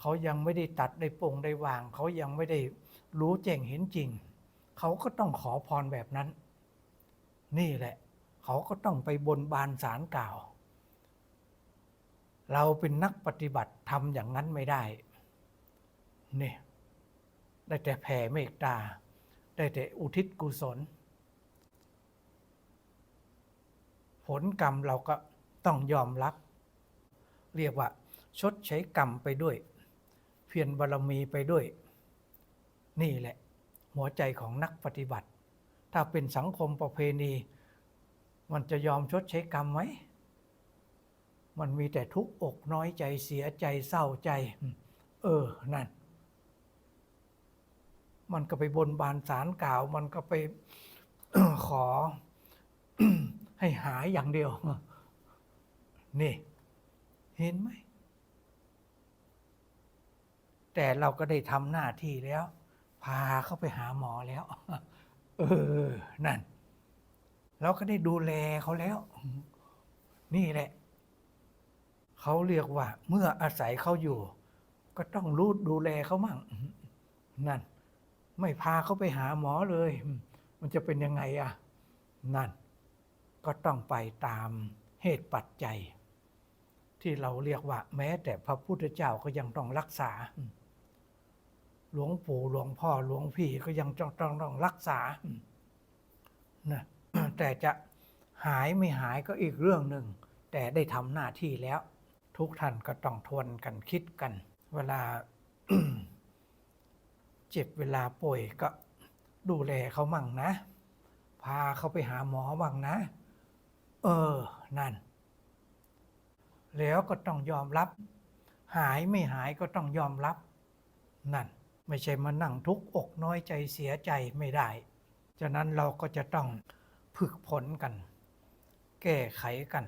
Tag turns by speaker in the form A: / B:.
A: เขายังไม่ได้ตัดได้ปรงได้วาง เขายังไม่ได้รู้แจ้งเห็นจริง เขาก็ต้องขอพรแบบนั้น นี่แหละ เขาก็ต้องไปบนบานสารกล่าว เราเป็นนักปฏิบัติทำอย่างนั้นไม่ได้นี่ได้แต่แผ่เมตตา ได้แต่อุทิศกุศล ผลกรรมเราก็ต้องยอมรับ เรียกว่าชดใช้กรรมไปด้วย เพียรบารมีไปด้วย นี่แหละ หัวใจของนักปฏิบัติ ถ้าเป็นสังคมประเพณี มันจะยอมชดใช้กรรมไหม มันมีแต่ทุกข์อกน้อยใจเสียใจเศร้าใจ เออ นั่น มันก็ไปบนบานสารกล่าว มันก็ไปขอให้หายอย่างเดียว นี่ เห็นไหม แต่เราก็ได้ทำหน้าที่แล้ว พาเขาไปหาหมอแล้ว เออ นั่น เราก็ได้ดูแลเขาแล้ว นี่แหละ เขาเรียกว่า เมื่ออาศัยเขาอยู่ ก็ต้องรู้ดูแลเขามั่ง นั่น ไม่พาเขาไปหาหมอเลย มันจะเป็นยังไงอะนั่น ก็ต้องไปตามเหตุปัจจัยที่เราเรียกว่าแม้แต่พระพุทธเจ้าก็ยังต้องรักษา หลวงปู่หลวงพ่อหลวงพี่ก็ยังต้องต้องต้องรักษานะแต่จะหายไม่หายก็อีกเรื่องหนึ่ง แต่ได้ทำหน้าที่แล้ว ทุกท่านก็ต้องทวนกันคิดกัน เวลาเจ็บเวลาป่วยก็ดูแลเขามั่งนะ พาเขาไปหาหมอบ้างนะ เออ นั่น แล้วก็ต้องยอมรับ หายไม่หายก็ต้องยอมรับ นั่น ไม่ใช่มานั่งทุกข์อกน้อยใจเสียใจไม่ได้ ฉะนั้นเราก็จะต้องฝึกผลกัน แก้ไขกัน